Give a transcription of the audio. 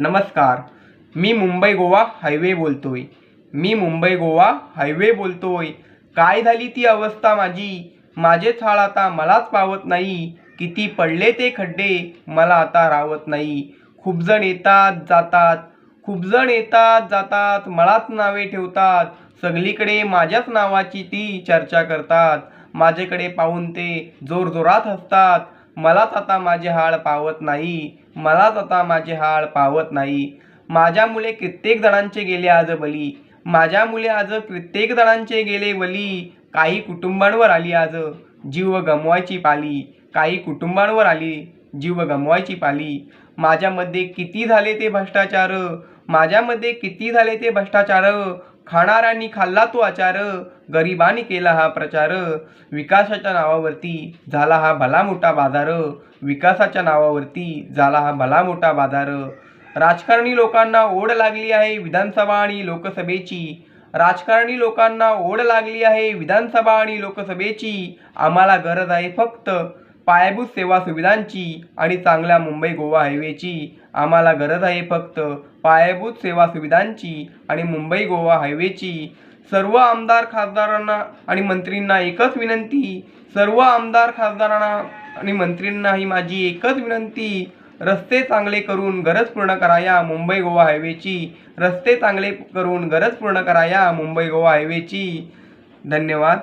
नमस्कार. मी मुंबई गोवा हायवे बोलतोय. मी मुंबई गोवा हायवे बोलतोय. काय झाली ती अवस्था माझी? माझे थाळ आता मलाच पावत नाही. किती पडले ते खड्डे मला आता रावत नाही. खूप जण येतात जातात. खूप जण येतात जातात. मलाच नावे ठेवतात. सगळीकडे माझ्याच नावाची ती चर्चा करतात. माझ्याकडे पाहून ते जोरजोरात हसतात. मलाच आता माझे हाळ पावत नाही मलाच आता माझे हाळ पावत नाही. माझ्यामुळे कित्येक जणांचे गेले आज बली माझ्यामुळे आज कित्येक जणांचे गेले बली. काही कुटुंबांवर आली आज जीव गमवायची पाली काही कुटुंबांवर आली जीव गमवायची पाली. माझ्यामध्ये किती झाले ते भ्रष्टाचार माझ्यामध्ये किती झाले ते भ्रष्टाचार खाणाऱ्यांनी खाल्ला तो आचार गरिबांनी केला हा प्रचार. विकासाच्या नावावरती झाला हा भला मोठा बाजार. विकासाच्या नावावरती झाला हा भला मोठा बाजार. राजकारणी लोकांना ओढ लागली आहे विधानसभा आणि लोकसभेची. राजकारणी लोकांना ओढ लागली आहे विधानसभा आणि लोकसभेची. आम्हाला गरज आहे फक्त पायाभूत सेवा सुविधांची आणि चांगल्या मुंबई गोवा हायवेची आम्हाला गरज आहे फक्त. पायाभूत सेवा सुविधांची आणि मुंबई गोवा हायवेची सर्व आमदार खासदारांना आणि मंत्रींना एकच विनंती. सर्व आमदार खासदारांना आणि मंत्रींना ही माझी एकच विनंती. रस्ते चांगले करून गरज पूर्ण कराया मुंबई गोवा हायवेची. रस्ते चांगले करून गरज पूर्ण कराया मुंबई गोवा हायवेची. धन्यवाद.